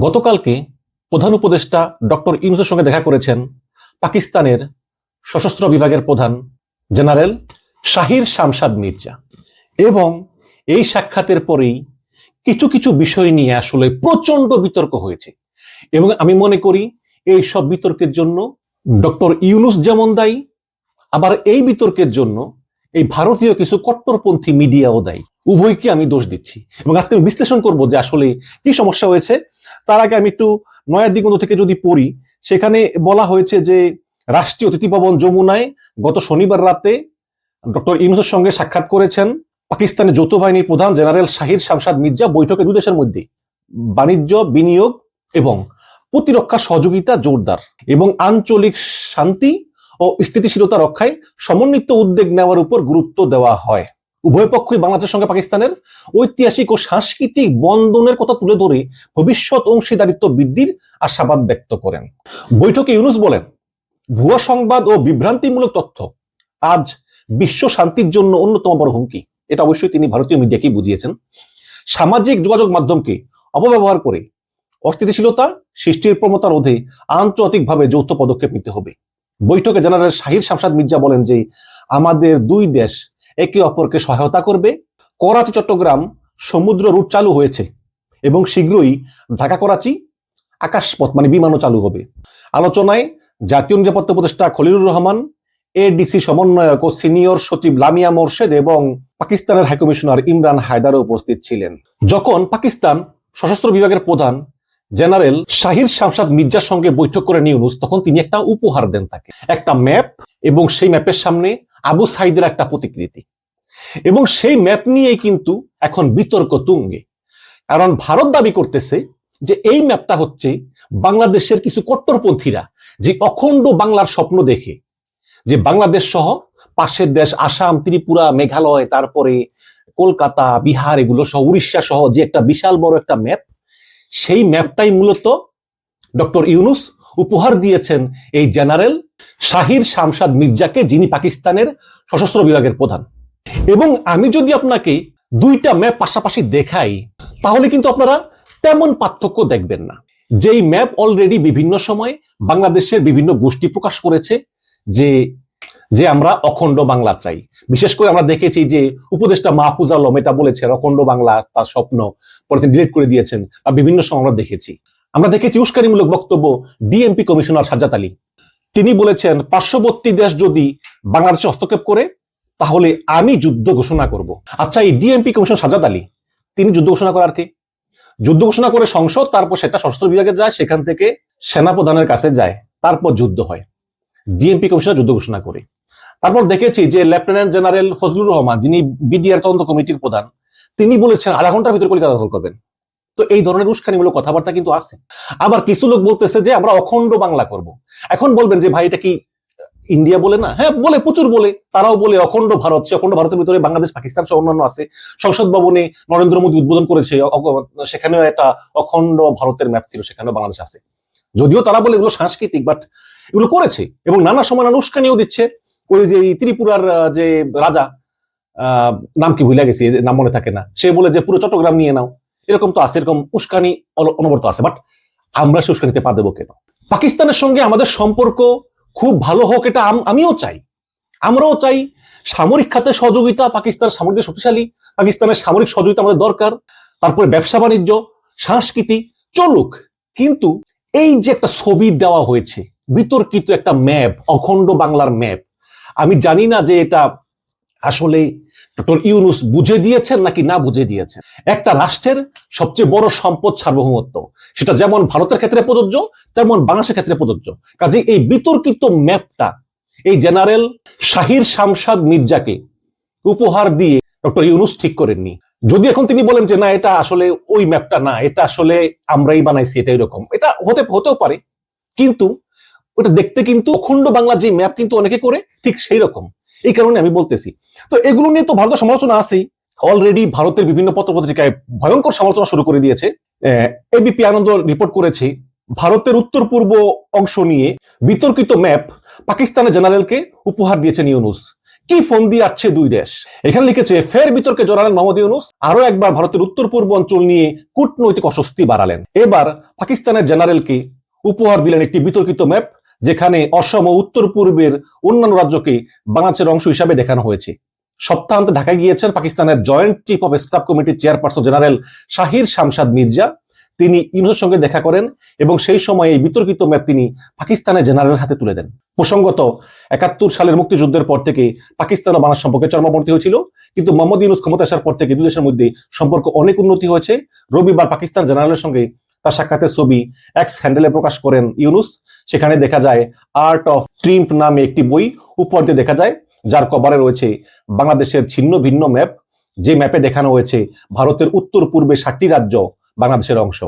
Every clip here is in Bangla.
গতকালকে প্রধান উপদেষ্টা ডক্টর ইউনুসের সঙ্গে দেখা করেছেন পাকিস্তানের সশস্ত্র বিভাগের প্রধান জেনারেল শাহির শামসাদ মির্জা। এবং এই সাক্ষাতের পরেই কিছু কিছু বিষয় নিয়ে আসলে প্রচণ্ড বিতর্ক হয়েছে। এবং আমি মনে করি এই সব বিতর্কের জন্য ডক্টর ইউনুস যেমন দায়ী, আবার এই বিতর্কের জন্য এই ভারতীয় কিছু কট্টরপন্থী মিডিয়াও দেয়। উভয়কে আমি দোষ দিচ্ছি। এবং আজকে আমি বিশ্লেষণ করব যে আসলে কি সমস্যা হয়েছে। তার আগে আমি একটু নয়া দিগন্ত থেকে যদি পড়ি, সেখানে বলা হয়েছে যে রাষ্ট্রীয় অতিথি ভবন যমুনায় গত শনিবার রাতে ডক্টর ইউনুসের সঙ্গে সাক্ষাৎ করেছেন পাকিস্তানের যৌথ বাহিনীর প্রধান জেনারেল শাহির শামসাদ মির্জা বৈঠকে দুই দেশের মধ্যে, বাণিজ্য, বিনিয়োগ এবং প্রতিরক্ষা সহযোগিতা জোরদার এবং আঞ্চলিক শান্তি ও স্থিতিশীলতা রক্ষায় সমন্বিত উদ্যোগ নেওয়ার উপর গুরুত্ব দেওয়া হয়। উভয় পক্ষই বাংলাদেশের সঙ্গে পাকিস্তানের ঐতিহাসিক ও সাংস্কৃতিক বন্ধনের কথা তুলে ধরে ভবিষ্যৎ অংশীদারিত্ব বৃদ্ধির আশাবাদ ব্যক্ত করেন। বৈঠকে ইউনুস বলেন, ভুয়া সংবাদ ও বিভ্রান্তিমূলক তথ্য আজ বিশ্ব শান্তির জন্য অন্যতম বড় হুমকি। এটা অবশ্যই তিনি ভারতীয় মিডিয়াকেই বুঝিয়েছেন। সামাজিক যোগাযোগ মাধ্যমকে অপব্যবহার করে অস্থিতিশীলতা সৃষ্টির প্রমতা রোধে আন্তর্জাতিকভাবে যৌথ পদক্ষেপ নিতে হবে। বৈঠকে জেনারেল শাহির শামসাদ মির্জা বলেন যে, আমাদের দুই দেশ একে অপরকে সহায়তা করবে। করাচি, চট্টগ্রাম সমুদ্র রুট চালু হয়েছে এবং শীঘ্রই ঢাকা, করাচি আকাশপথ মানে বিমানও চালু হবে। আলোচনায় জাতীয় নিরাপত্তা উপদেষ্টা খলিলুর রহমান, এডিসি সমন্বয়ক ও সিনিয়র সচিব লামিয়া মোর্শেদ এবং পাকিস্তানের হাইকমিশনার ইমরান হায়দারও উপস্থিত ছিলেন। যখন পাকিস্তান সশস্ত্র বিভাগের প্রধান জেনারেল শাহির শামসাদ মির্জার সঙ্গে বৈঠক করে নিউনুস, তখন তিনি একটা উপহার দেন তাকে। একটা ম্যাপ এবং সেই ম্যাপের সামনে আবু সাইদের একটা প্রতিকৃতি। এবং সেই ম্যাপ নিয়েই কিন্তু এখন বিতর্ক তুঙ্গে। কারণ ভারত দাবি করতেছে যে এই ম্যাপটা হচ্ছে বাংলাদেশের কিছু কট্টরপন্থীরা যে অখণ্ড বাংলার স্বপ্ন দেখে। যে বাংলাদেশ সহ পাশের দেশ আসাম, ত্রিপুরা, মেঘালয়, তারপরে কলকাতা, বিহার, এগুলো সহ, উড়িষ্যা সহ যে একটা বিশাল বড় একটা ম্যাপ সেই ম্যাপটাই মূলত ডক্টর ইউনুস উপহার দিয়েছেন এই জেনারেল শাহির শামসাদ মির্জাকে, যিনি পাকিস্তানের সশস্ত্র বিভাগের প্রধান। এবং আমি যদি আপনাকে দুইটা ম্যাপ পাশাপাশি দেখাই, তাহলে কিন্তু আপনারা তেমন পার্থক্য দেখবেন না। যেই ম্যাপ অলরেডি বিভিন্ন সময় বাংলাদেশের বিভিন্ন গোষ্ঠী প্রকাশ করেছে যে যে আমরা অখণ্ড বাংলা চাই। বিশেষ করে আমরা দেখেছি যে উপদেষ্টা মাহফুজ আলম, এটা বলেছেন, অখণ্ড বাংলা তার স্বপ্ন পরে তিনি ডিলিট করে দিয়েছেন বা বিভিন্ন সময় আমরা দেখেছি। আমরা দেখেছি উস্কানিমূলক বক্তব্য ডিএমপি কমিশনার সাজ্জাদ আলী। তিনি বলেছেন, পার্শ্ববর্তী দেশ যদি বাংলাদেশে হস্তক্ষেপ করে, তাহলে আমি যুদ্ধ ঘোষণা করব। আচ্ছা এই ডিএমপি কমিশন সাজ্জাদ আলী, তিনি যুদ্ধ ঘোষণা করার কে? যুদ্ধ ঘোষণা করে সংসদ, তারপর সেটা সশস্ত্র বিভাগে যায়, সেখান থেকে সেনাপ্রধানের কাছে যায়, তারপর যুদ্ধ হয়। ডিএমপি কমিশনার যুদ্ধ ঘোষণা করে। তারপর দেখেছি যে লেফটেন্যান্ট জেনারেল ফজলুর রহমান, যিনি বিডিআর তদন্ত কমিটির প্রধান, তিনি বলেছেন আধা ঘণ্টার ভিতরে কলিকাতা দখল করবেন। তো এই ধরনের উস্কানিমূলক কথাবার্তা কিন্তু আছে। আবার কিছু লোক বলতেছে যে আমরা অখণ্ড বাংলা করব। এখন বলবেন যে ভাই, এটা কি ইন্ডিয়া বলে না? হ্যাঁ বলে, প্রচুর বলে। তারাও বলে অখণ্ড ভারত, সে অখণ্ড ভারতের ভিতরে বাংলাদেশ, পাকিস্তান সহ অন্যান্য আছে। সংসদ ভবনে নরেন্দ্র মোদী উদ্বোধন করেছে সেখানেও একটা অখণ্ড ভারতের ম্যাপ ছিল, সেখানেও বাংলাদেশ আছে। যদিও তারা বলে এগুলো সাংস্কৃতিক বাট এগুলো করেছে এবং নানা সময় নানা উস্কানিও দিচ্ছে। ওই যে ত্রিপুরার যে রাজা নাম কি ভুলে গেছি নাম মনে থাকে না। সে বলে যে, পুরো চট্টগ্রাম নিয়ে নাও। এরকম তো আছে, এরকম উস্কানি অনবরত আছে। বাট আমরা সে উস্কানিতে পা দেবো কেন? পাকিস্তানের সঙ্গে আমাদের সম্পর্ক খুব ভালো হোক, এটা আম- আমিও চাই। আমরাও চাই সামরিক খাতে সহযোগিতা, পাকিস্তান সামরিক শক্তিশালী, পাকিস্তানের সামরিক সহযোগিতা আমাদের দরকার। তারপরে ব্যবসা বাণিজ্য, সংস্কৃতি, চলুক। কিন্তু এই যে একটা ছবি দেওয়া হয়েছে, বিতর্কিত একটা ম্যাপ, অখণ্ড বাংলার ম্যাপ আমি জানি না যে এটা আসলে ডক্টর ইউনুস বুঝে দিয়েছেন নাকি না বুঝে দিয়েছেন। একটা রাষ্ট্রের সবচেয়ে বড় সম্পদ সার্বভৌমত্ব, সেটা যেমন ভারতের ক্ষেত্রে প্রযোজ্য, তেমন বাংলাদেশের ক্ষেত্রে প্রযোজ্য। কাজে এই বিতর্কিত ম্যাপটা, এই জেনারেল শাহির শামসাদ মির্জাকে উপহার দিয়ে ডক্টর ইউনুস ঠিক করেননি। যদি এখন তিনি বলেন যে না, এটা আসলে ওই ম্যাপটা না, এটা আসলে আমরাই বানাইছি, এটা এরকম, এটা হতে, হতেও পারে। কিন্তু ওটা দেখতে কিন্তু অখণ্ড বাংলা যে ম্যাপ কিন্তু অনেকে করে, ঠিক সেই রকম এই কারণে আমি বলতেছি। তো এগুলো নিয়ে তো ভারতের সমালোচনা আছেই। অলরেডি ভারতের বিভিন্ন পত্রপত্রিকায় ভয়ঙ্কর সমালোচনা শুরু করে দিয়েছে। এবিপি আনন্দ রিপোর্ট করেছে, ভারতের উত্তর পূর্ব অংশ নিয়ে বিতর্কিত ম্যাপ পাকিস্তানের জেনারেলকে উপহার দিয়েছেন ইউনুস। কি ফোন দিয়ে আছে দুই দেশ? এখানে লিখেছে, ফের বিতর্কে জড়ালেন মোহাম্মদ ইউনুস আরও একবার ভারতের উত্তর পূর্ব অঞ্চল নিয়ে কূটনৈতিক অস্বস্তি বাড়ালেন। এবার পাকিস্তানের জেনারেলকে উপহার দিলেন একটি বিতর্কিত ম্যাপ যেখানে অসম ও উত্তর পূর্বের অন্যান্য রাজ্যকে বাংলাদেশের অংশ হিসাবে দেখানো হয়েছে। সপ্তাহান্তে ঢাকায় গিয়েছেন পাকিস্তানের জয়েন্ট চিফ অফ স্টাফ কমিটির চেয়ারপারসন জেনারেল শাহির শামসাদ মির্জা। তিনি ইউনুসের সঙ্গে দেখা করেন এবং সেই সময় এই বিতর্কিত ম্যাপ তিনি পাকিস্তানের জেনারেল হাতে তুলে দেন। প্রসঙ্গত, একাত্তর সালের মুক্তিযুদ্ধের পর থেকে পাকিস্তান ও বাংলাদেশ সম্পর্কে চরমাবর্তী হয়েছিল, কিন্তু মোহাম্মদ ইউনুস ক্ষমতা আসার পর থেকে দুই দেশের মধ্যে সম্পর্ক অনেক উন্নতি হয়েছে। রবিবার পাকিস্তান জেনারেলের সঙ্গে তার সাক্ষাতের ছবি এক্স হ্যান্ডেলে প্রকাশ করেন ইউনুস। সেখানে দেখা যায় আর্ট অফ ট্রিম্প নামে একটি বই উপর দিয়ে দেখা যায়, যার কভারে রয়েছে বাংলাদেশের ছিন্ন ভিন্ন ম্যাপ। যে ম্যাপে দেখানো হয়েছে ভারতের উত্তর পূর্বে ষাটটি রাজ্য বাংলাদেশের অংশ।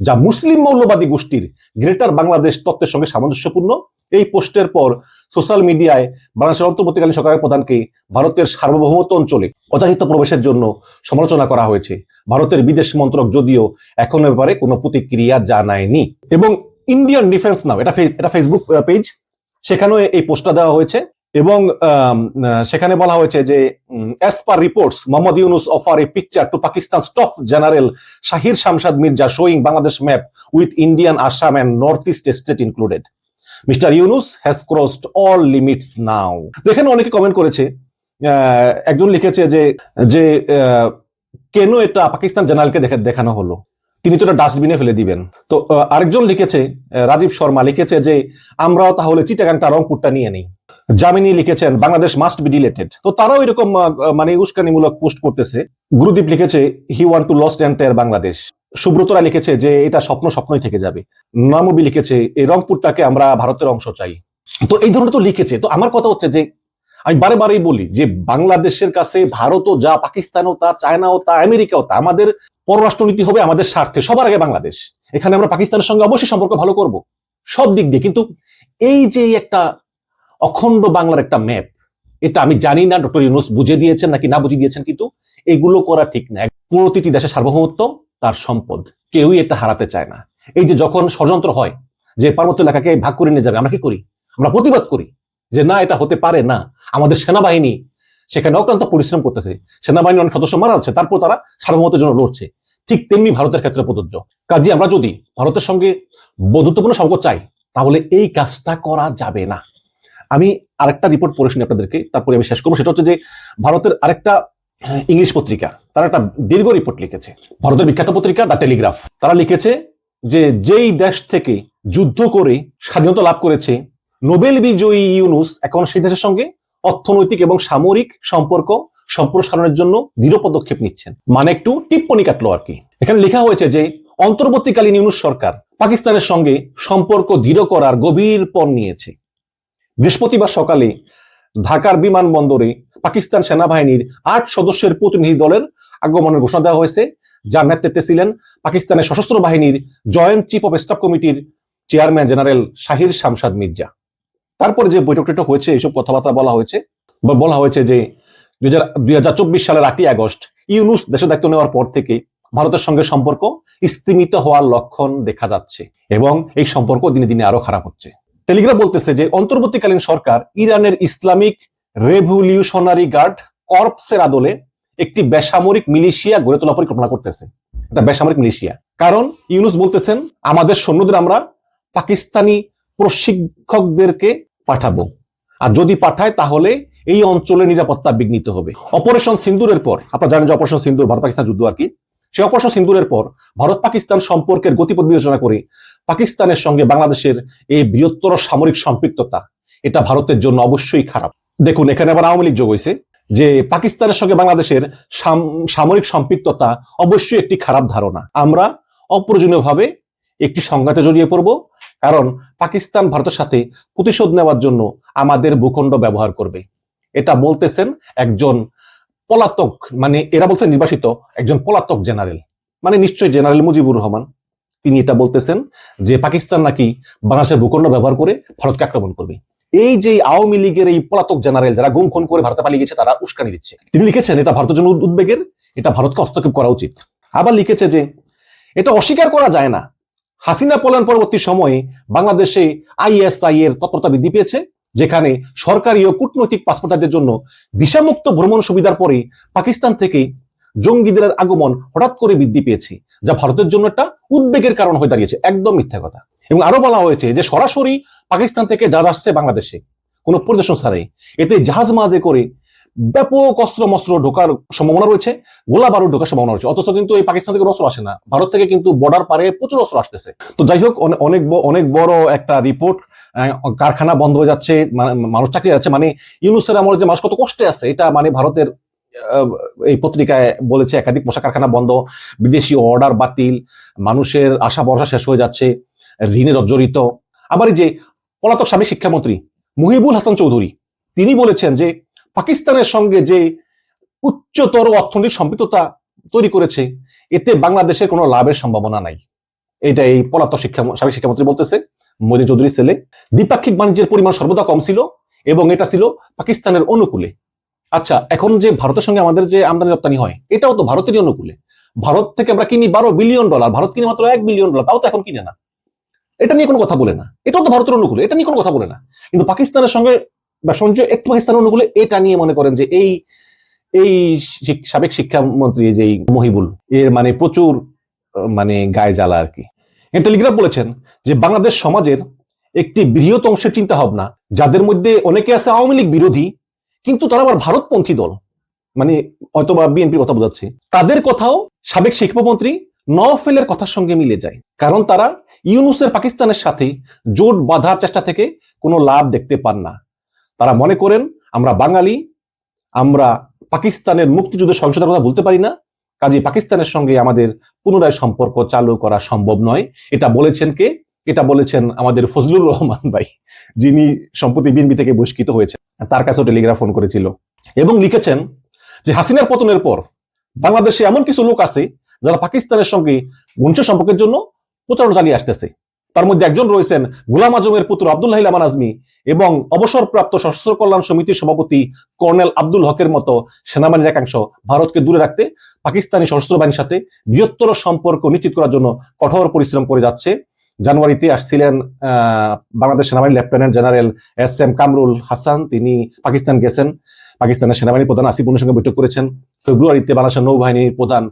যা মুসলিম মৌলবাদী গোষ্ঠীর গ্রেটার বাংলাদেশ তত্ত্বের সঙ্গে সামঞ্জস্যপূর্ণ। এই পোস্টের পর সোশ্যাল মিডিয়ায় বাংলাদেশের অন্তর্বর্তীকালীন সরকারের প্রধানকে ভারতের সার্বভৌমত্ব অঞ্চলে অযাচিত প্রবেশের জন্য সমালোচনা করা হয়েছে। ভারতের বিদেশ মন্ত্রক যদিও এখন ব্যাপারে কোনো প্রতিক্রিয়া জানায়নি। এবং ইন্ডিয়ান ডিফেন্স নাও এটা এটা ফেসবুক পেজ সেখানেও এই পোস্টটা দেওয়া হয়েছে। এবং সেখানে বলা হয়েছে যে as per reports Mohammad Yunus offer a picture to Pakistan top general Shahir Shamshad Mirza showing Bangladesh map with Indian Assam and north east state included mister Yunus has crossed all limits now এখানে অনেকে কমেন্ট করেছে একজন লিখেছে যে যে কেন এটা পাকিস্তান জেনারেলকে দেখে দেখানো হলো? তিনি তো এটা ডাস্টবিনে ফেলে দিবেন। তো আরেকজন লিখেছে রাজীব শর্মা লিখেছে যে, আমরাও তাহলে চিটাগাংটা, রংপুরটা নিয়ে নেই। জামিনী লিখেছেন, বাংলাদেশ মাস্ট বি ডিলেটেড তো তারাও এরকম মানে উস্কানিমূলক পোস্ট করতেছে। গুরুদীপ লিখেছে he want to lost entire Bangladesh. সুব্রতরা লিখেছে যে এটা স্বপ্ন স্বপ্নই থেকে যাবে। নামবি লিখেছে এই রংপুরটাকে আমরা ভারতের অংশ চাই। তো এই ধরনের তো লিখেছে। তো আমার কথা হচ্ছে যে, আমি বারে বারেই বলি যে বাংলাদেশের কাছে ভারতও যা, পাকিস্তানও তা, চায়নাও তা, আমেরিকাও তা, আমাদের পররাষ্ট্রনীতি হবে আমাদের স্বার্থে, সবার আগে বাংলাদেশ। এখানে আমরা পাকিস্তানের সঙ্গে অবশ্যই সম্পর্ক ভালো করব, সব দিক দিয়ে। কিন্তু এই যে একটা অখণ্ড বাংলার একটা ম্যাপ, এটা আমি জানি না, ডক্টর ইউনুস বুঝে দিয়েছেন নাকি না বুঝে দিয়েছেন, কিন্তু এগুলো করা ঠিক না। প্রতিটি দেশের সার্বভৌমত্ব তার সম্পদ। কেউই এটা হারাতে চায় না। এই যে যখন ষড়যন্ত্র হয়, যে পার্বত্য এলাকাকে ভাগ করে নিয়ে যাবে, আমরা কি করি? আমরা প্রতিবাদ করি যে না, এটা হতে পারে না। আমাদের সেনাবাহিনী সেখানে অক্লান্ত পরিশ্রম করতেছে। সেনাবাহিনীর অনেক সদস্য মারা যাচ্ছে, তারপর তারা সার্বভৌমত্বের জন্য লড়ছে। ঠিক তেমনি ভারতের ক্ষেত্রে প্রযোজ্য। কাজে আমরা যদি ভারতের সঙ্গে বন্ধুত্বপূর্ণ সম্পর্ক চাই, তাহলে এই কাজটা করা যাবে না। আমি আরেকটা রিপোর্ট পড়ে শুনি আপনাদেরকে, তারপরে আমি শেষ করব। সেটা হচ্ছে যে ভারতের আরেকটা ইংলিশ পত্রিকা, তারা একটা দীর্ঘ রিপোর্ট লিখেছে। ভারতের বিখ্যাত পত্রিকা, দ্য টেলিগ্রাফ। তারা লিখেছে যে, যেই দেশ থেকে যুদ্ধ করে স্বাধীনতা লাভ করেছে, নোবেল বিজয়ী ইউনুস এখন সেই দেশের সঙ্গে অর্থনৈতিক এবং সামরিক সম্পর্ক সম্প্রসারণের জন্য দৃঢ় পদক্ষেপ নিচ্ছেন। মানে একটু টিপ্পনি কাটলো আর কি। এখানে লেখা হয়েছে যে, অন্তর্বর্তীকালীন ইউনুস সরকার পাকিস্তানের সঙ্গে সম্পর্ক দৃঢ় করার গভীর পণ নিয়েছে। বৃহস্পতিবার সকালে ঢাকার বিমানবন্দরে পাকিস্তান সেনাবাহিনীর আট সদস্যের প্রতিনিধি দলের আগমনের ঘোষণা দেওয়া হয়েছে। যার নেতৃত্বে ছিলেন পাকিস্তানের সশস্ত্র বাহিনীর জয়েন্ট চিফ অফ স্টাফ কমিটির চেয়ারম্যান জেনারেল শাহির শামসাদ মির্জা। তারপরে যে বৈঠক টৈঠক হয়েছে এইসব কথাবার্তা বলা হয়েছে। বলা হয়েছে যে দুই হাজার চব্বিশ সালের আটই আগস্ট ইউনুস দেশে দায়িত্ব নেওয়ার পর থেকে ভারতের সঙ্গে সম্পর্ক স্তিমিত হওয়ার লক্ষণ দেখা যাচ্ছে এবং এই সম্পর্ক দিনে দিনে আরও খারাপ হচ্ছে। টেলিগ্রাফ বলতেছে যে, অন্তর্বর্তীকালীন সরকার ইরানের ইসলামিক রেভলিউশনারি গার্ড কর্পসের আদলে একটি বেসামরিক মিলিশিয়া গড়ে তোলার পরিকল্পনা করতেছে। এটা বেসামরিক মিলিশিয়া। কারণ ইউনুস বলতেছেন, আমাদের সৈন্যদের আমরা পাকিস্তানি প্রশিক্ষকদেরকে পাঠাবো। আর যদি পাঠায়, তাহলে এই অঞ্চলের নিরাপত্তা বিঘ্নিত হবে। অপারেশন সিন্দুরের পর, আপনারা জানেন যে অপারেশন সিন্দুর ভারত পাকিস্তান যুদ্ধ আর কি। সেই অপারেশন সিন্দুরের পর, ভারত পাকিস্তান সম্পর্কের গতিপথ বিবেচনা করে পাকিস্তানের সঙ্গে বাংলাদেশের এই বৃহত্তর সামরিক সম্পৃক্ততা, এটা ভারতের জন্য অবশ্যই খারাপ। দেখুন, এখানে আবার আওয়ামী লীগ যোগ হয়েছে, যে পাকিস্তানের সঙ্গে বাংলাদেশের সাম- সামরিক সম্পৃক্ততা অবশ্যই একটি খারাপ ধারণা। আমরা অপ্রয়োজনীয়ভাবে একটি সংঘাতে জড়িয়ে পড়ব, কারণ পাকিস্তান ভারতের সাথে প্রতিশোধ নেওয়ার জন্য আমাদের ভূখণ্ড ব্যবহার করবে। এটা বলতেছেন একজন পলাতক মানে এরা বলছেন নির্বাসিত একজন পলাতক জেনারেল মানে নিশ্চয়ই জেনারেল মুজিবুর রহমান। তিনি এটা বলতেছেন যে পাকিস্তান নাকি বাংলাদেশের ভূখণ্ড ব্যবহার করে ভারতকে আক্রমণ করবে। এই যে আওয়ামী লীগের এই পলাতক জেনারেল যারা গুম, খুন করে ভারতে পালিয়ে গেছে, তারা উস্কানি দিচ্ছে। তিনি লিখেছেন, এটা ভারতের জন্য উদ্বেগের, এটা ভারতকে হস্তক্ষেপ করা উচিত। আবার লিখেছে যে, এটা অস্বীকার করা যায় না। হাসিনা পলায়ন পরবর্তী সময়ে বাংলাদেশে আইএসআই এর তৎপরতা বৃদ্ধি পেয়েছে, যেখানে সরকারি ও কূটনৈতিক পাসপোর্টারদের জন্য ভিসামুক্ত ভ্রমণ সুবিধার পরে পাকিস্তান থেকে জঙ্গিদের আগমন হঠাৎ করে বৃদ্ধি পেয়েছে, যা ভারতের জন্য একটা উদ্বেগের কারণ হয়ে দাঁড়িয়েছে। একদম মিথ্যা কথা। এবং আরও বলা হয়েছে যে সরাসরি পাকিস্তান থেকে জাহাজ আসছে বাংলাদেশে। কোনো পরিদর্শন ছাড়াই। এতে জাহাজ মাঝে করে ব্যাপক অস্ত্র মস্ত্র ঢোকার সম্ভাবনা রয়েছে, গোলা বারুদ ঢোকার সম্ভাবনা রয়েছে। অথচ কিন্তু এই পাকিস্তান থেকে অস্ত্র আসে না। ভারত থেকে কিন্তু বর্ডার পারে প্রচুর অস্ত্র আসতেছে। তো যাই হোক, অনে- অনেক অনেক বড় একটা রিপোর্ট কারখানা বন্ধ হয়ে যাচ্ছে মানে মানুষ চাকরি যাচ্ছে মানে ইউনুসের আমলে যে মানুষ কত কষ্টে আছে, এটা মানে ভারতের এই পত্রিকায় বলেছে, একাধিক পোশাক কারখানা বন্ধ, বিদেশি অর্ডার বাতিল, মানুষের আশা ভরসা শেষ হয়ে যাচ্ছে, ঋণে জর্জরিত। আবার এই যে পলাতক সাবেক শিক্ষামন্ত্রী মুহিবুল হাসান চৌধুরী, তিনি বলেছেন যে পাকিস্তানের সঙ্গে যে উচ্চতর অর্থনৈতিক সম্পৃক্ততা তৈরি করেছে, এতে বাংলাদেশের কোনো লাভের সম্ভাবনা নাই। এটা এই পলাতক শিক্ষা সাবেক শিক্ষামন্ত্রী বলতেছে। মনি চৌধুরী ছেলে। দ্বিপাক্ষিক বাণিজ্যের পরিমাণ সর্বদা কম ছিল এবং এটা ছিল পাকিস্তানের অনুকূলে। আচ্ছা এখন যে ভারতের সঙ্গে আমাদের যে আমদানি রপ্তানি হয়, এটাও তো ভারতেরই অনুকূলে। ভারত থেকে আমরা কিনি বারো বিলিয়ন ডলার, ভারত কিনে মাত্র এক বিলিয়ন ডলার, তাও তো এখন কিনে না। এটা নিয়ে কোনো কথা বলে না। এটাও তো ভারতের অনুকূলে, এটা নিয়ে কোনো কথা বলে না। কিন্তু পাকিস্তানের সঙ্গে বাণিজ্য একটু পাকিস্তানের অনুকূলে এটা নিয়ে মনে করেন যে এই এই সাবেক শিক্ষামন্ত্রী যে মহিবুল, এর মানে প্রচুর মানে গায়ে জ্বালা আর কি। টেলিগ্রাফ বলেছেন যে বাংলাদেশ সমাজের একটি বৃহৎ অংশের চিন্তা ভাবনা যাদের মধ্যে অনেকে আছে আওয়ামী লীগ বিরোধী, কিন্তু তারা আবার ভারতপন্থী দল। মানে হয়তো বা বিএনপির কথা বোঝাচ্ছে। তাদের কথাও সাবেক শিক্ষামন্ত্রী নওফেলের কথার সঙ্গে মিলে যায়, কারণ তারা ইউনুসের পাকিস্তানের সাথে জোট বাঁধার চেষ্টা থেকে কোনো লাভ দেখতে পান না। তারা মনে করেন, আমরা বাঙালি, আমরা পাকিস্তানের মুক্তিযুদ্ধের সংসদের কথা বলতে পারি না কাজে পাকিস্তানের সঙ্গে আমাদের পুনরায় সম্পর্ক চালু করা সম্ভব নয়। এটা বলেছেন কে? এটা বলেছেন আমাদের ফজলুর রহমান ভাই, যিনি সম্প্রতি বিএনপি থেকে বহিষ্কৃত হয়েছে তার কাছেও টেলিগ্রাফ ফোন করেছিল। এবং লিখেছেন যে, হাসিনার পতনের পর বাংলাদেশে এমন কিছু লোক আছে যারা পাকিস্তানের সঙ্গে ঘনিষ্ঠ সম্পর্কের জন্য প্রচারণা চালিয়ে আসতেছে। তার মধ্যে একজন রয়েছেন গুলাম আজমের পুত্র আব্দুল্লাহ লামান আজমি এবং অবসরপ্রাপ্ত সশস্ত্র কল্যাণ সমিতির সভাপতি কর্নেল আব্দুল হকের মতো সেনাবাহিনীর একাংশ ভারতকে দূরে রাখতে পাকিস্তানি সশস্ত্র বাহিনীর সাথে বৃহত্তর সম্পর্ক নিশ্চিত করার জন্য কঠোর পরিশ্রম করে যাচ্ছে। জানুয়ারিতে আসছিলেন বাংলাদেশ সেনাবাহিনীর lieutenant general S M Kamrul Hasan. তিনি পাকিস্তান গেছেন। পাকিস্তানের সেনাবাহিনী প্রধান আসিফুনের সঙ্গে বৈঠক করেছেন। ফেব্রুয়ারিতে বাংলাদেশের নৌবাহিনীর প্রধান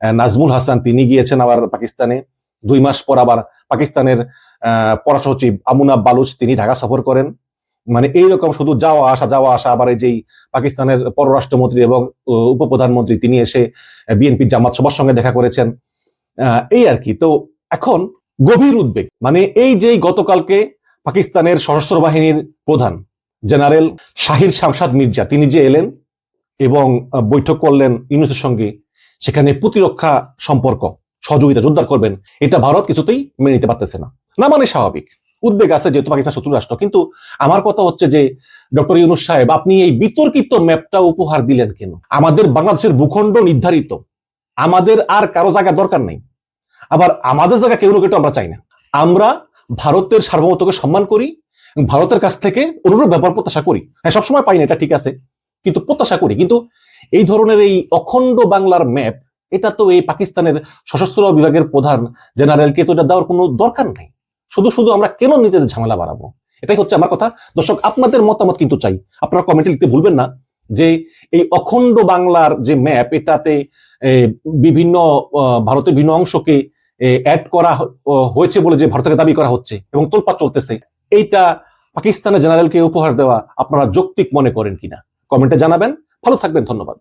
নাজমুল হাসান তিনি গিয়েছেন আবার পাকিস্তানে। দুই মাস পর আবার পাকিস্তানের আহ, পররাষ্ট্র সচিব আমুনা বালুচ তিনি ঢাকা সফর করেন। মানে এইরকম শুধু যাওয়া আসা যাওয়া আসা আবার এই যেই পাকিস্তানের পররাষ্ট্রমন্ত্রী এবং উপপ্রধানমন্ত্রী তিনি এসে বিএনপির জামাত সবার সঙ্গে দেখা করেছেন। এই আর কি। তো এখন গভীর উদ্বেগ। মানে এই যে গতকালকে পাকিস্তানের সশস্ত্র বাহিনীর প্রধান জেনারেল শাহির শামসাদ মির্জা তিনি যে এলেন এবং বৈঠক করলেন ইউনুসের সঙ্গে সেখানে প্রতিরক্ষা সম্পর্ক, সহযোগিতা জোরদার করবেন, এটা ভারত কিছুতেই মেনে নিতে পারতেছে না। না মানে স্বাভাবিক। উদ্বেগ আছে যেহেতু পাকিস্তান শত্রু রাষ্ট্র, কিন্তু আমার কথা হচ্ছে যে, ডক্টর ইউনুস সাহেব, আপনি এই বিতর্কিত ম্যাপটা উপহার দিলেন কেন? আমাদের বাংলাদেশের ভূখণ্ড নির্ধারিত। আমাদের আর কারও জায়গা দরকার নেই। আবার আমাদের জায়গা কেউ কেউ আমরা চাই না। আমরা ভারতের সার্বভৌমত্বকে সম্মান করি, ভারতের কাছ থেকে অনুরূপ ব্যাপার প্রত্যাশা করি। হ্যাঁ সবসময় পাই না, এটা ঠিক আছে। কিন্তু প্রত্যাশা করি। কিন্তু এই ধরনের এই অখণ্ড বাংলার ম্যাপ এটা তো এই পাকিস্তানের সশস্ত্র বিভাগের প্রধান জেনারেলকে তো এটা দেওয়ার কোনো দরকার নেই। শুধু শুধু আমরা কেন নিজেদের ঝামেলা বাড়াবো? এটাই হচ্ছে আমার কথা। দর্শক, আপনাদের মতামত কিন্তু চাই। আপনারা কমেন্টে লিখতে ভুলবেন না যে এই অখণ্ড বাংলার যে ম্যাপ এটাতে বিভিন্ন ভারতের বিভিন্ন অংশকে অ্যাড করা হয়েছে বলে যে ভারতের দাবি করা হচ্ছে এবং তোলপাত চলতেছে, এইটা পাকিস্তানের জেনারেলকে উপহার দেওয়া আপনারা যৌক্তিক মনে করেন কিনা? কমেন্টে জানাবেন। ভালো থাকবেন ধন্যবাদ।